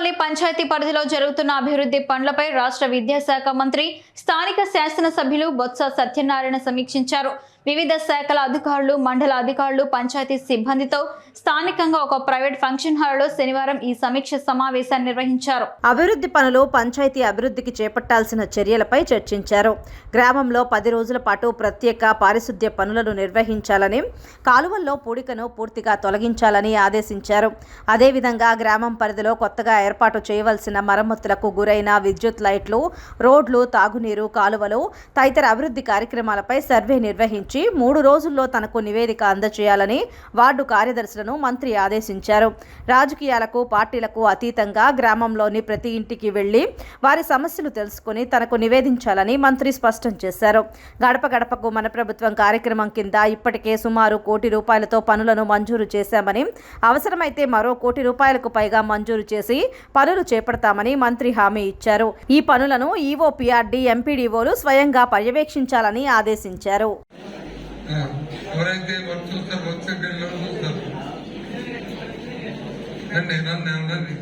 అభివృద్ధిపల్లి పంచాయతీ పరిధిలో జరుగుతున్న అభివృద్ధి పనులపై రాష్ట్ర విద్యాశాఖ మంత్రి స్థానిక శాసనసభ్యులు బొత్స సత్యనారాయణ సమీక్షించారు. వివిధ శాఖల అధికారులు మండల అధికారులు పంచాయతీ సిబ్బందితో స్థానికంగా ఒక ప్రైవేట్ ఫంక్షన్ హాల్లో శనివారం ఈ సమీక్ష సమావేశాన్ని నిర్వహించారు. అభివృద్ధి పనులు పంచాయతీ అభివృద్ధికి చేపట్టాల్సిన చర్యలపై చర్చించారు. గ్రామంలో పది రోజుల పాటు ప్రత్యేక పారిశుద్ధ్య పనులను నిర్వహించాలని కాలువల్లో పూడికను పూర్తిగా తొలగించాలని ఆదేశించారు. అదేవిధంగా గ్రామం పరిధిలో కొత్తగా ఏర్పాటు చేయవలసిన మరమ్మతులకు గురైన విద్యుత్ లైట్లు రోడ్లు తాగునీరు కాలువలు తదితర అభివృద్ధి కార్యక్రమాలపై సర్వే నిర్వహించారు. నిర్వహించి మూడు రోజుల్లో తనకు నివేదిక అందజేయాలని వార్డు కార్యదర్శులను మంత్రి ఆదేశించారు. రాజకీయాలకు పార్టీలకు అతీతంగా గ్రామంలోని ప్రతి ఇంటికి వెళ్ళి వారి సమస్యలు తెలుసుకుని తనకు నివేదించాలని మంత్రి స్పష్టం చేశారు. గడప గడపకు మన ప్రభుత్వం కార్యక్రమం కింద ఇప్పటికే సుమారు కోటి రూపాయలతో పనులను మంజూరు చేశామని అవసరమైతే మరో కోటి రూపాయలకు పైగా మంజూరు చేసి పనులు చేపడతామని మంత్రి హామీ ఇచ్చారు. ఈ పనులను ఈవో పిఆర్డీ ఎంపీడీఓలు స్వయంగా పర్యవేక్షించాలని ఆదేశించారు. ఎవరైతే వర్క్ చూస్తారు వర్క్ సెక్రటరీలో చూస్తారు. రండి రండి రండి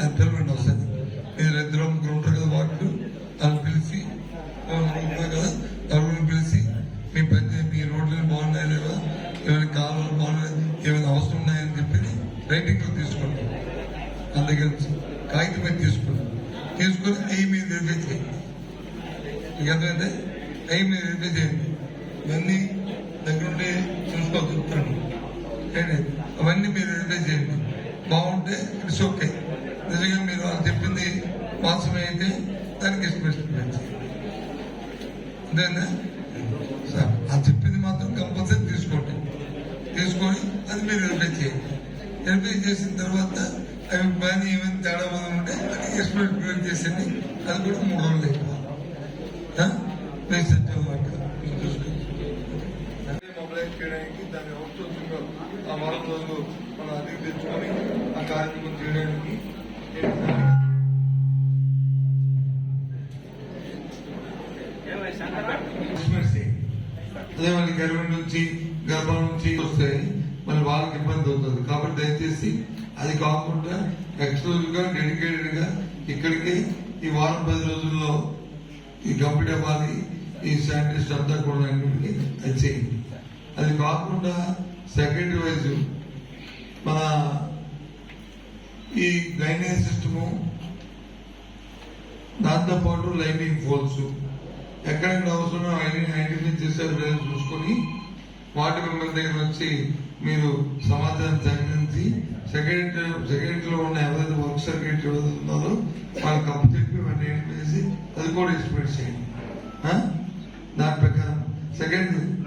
ఎంతమంది వస్తుంది మీరు ఇద్దరు ముగ్గురు ఉంటారు కదా వాళ్ళు తను పిలిచి ఉంటారు కదా వాళ్ళని పిలిచి మీ పెద్ద మీ రోడ్లు బాగున్నాయి లేదా ఏమైనా కాలువలు బాగున్నాయి ఏమైనా అవసరం ఉన్నాయని చెప్పి రైటింగ్ తీసుకుంటాం తీసుకోండి మన దగ్గర నుంచి కాగితం మీద తీసుకోండి తీసుకొని అవి మీరు వెరిఫై చేయండి. మీకు అర్థమైందే? అవి మీరు చేయండి. ఇవన్నీ దగ్గరుండి చూసుకో చెప్తాను అవన్నీ మీరు వెరిఫై చేయండి. బాగుంటే ఇట్స్ ఓకే. నిజంగా మీరు వాళ్ళు చెప్పింది మోసమే అయితే దానికి ఎస్టిమేషన్ అంతేనా సార్. అది చెప్పింది మాత్రం కంపల్సరీ తీసుకోండి. తీసుకొని అది మీరు వెరిఫై చేయండి. వెరిఫై చేసిన తర్వాత అవి పని ఏమైనా తేడా ఉంటే అది ప్రిపేర్ చేసింది. అది కూడా మూడు రోజులు అయిపోవాలి. ఆ? మీరు సెట్ అవ్వాలి మీరు చూసుకోండి మొబైల్ చేయడానికి దాన్ని అవుతుందో ఆ వారం రోజులు మనం అధిక తెచ్చుకొని ఆ కార్యక్రమం చేయడానికి అదే వాళ్ళకి గర్భం నుంచి గర్భం నుంచి వస్తాయి. మరి వాళ్ళకి ఇబ్బంది అవుతుంది. కాబట్టి దయచేసి అది కాకుండా ఎక్స్క్లూజివ్గా డెడికేటెడ్గా ఇక్కడికి ఈ వారం పది రోజుల్లో ఈ కంప్లీట్ ఈ సైంటిస్ట్ అంతా కూడా అన్నింటికి అది చేయండి. అది కాకుండా సెకండ్ వైజ్ మన ఈ డ్రైనేజ్ సిస్టము దాంతోపాటు లైటింగ్ పోల్స్. ఎక్కడెక్కడ అవసరమో అవన్నీ ఐడెంటిఫై చేసే చూసుకొని వాటి మెంబర్ దగ్గర వచ్చి మీరు సమాచారం సేకరించి సెక్రటరీ సెక్రటరీలో ఉన్న ఎవరైతే వర్క్ సెక్రటరీ చదువుతున్నారో వాళ్ళకి అప్పు చెప్పి వాటిని చేసి అది కూడా ఎస్టిమేట్ చేయండి. దాని ప్రకారం. సెకండ్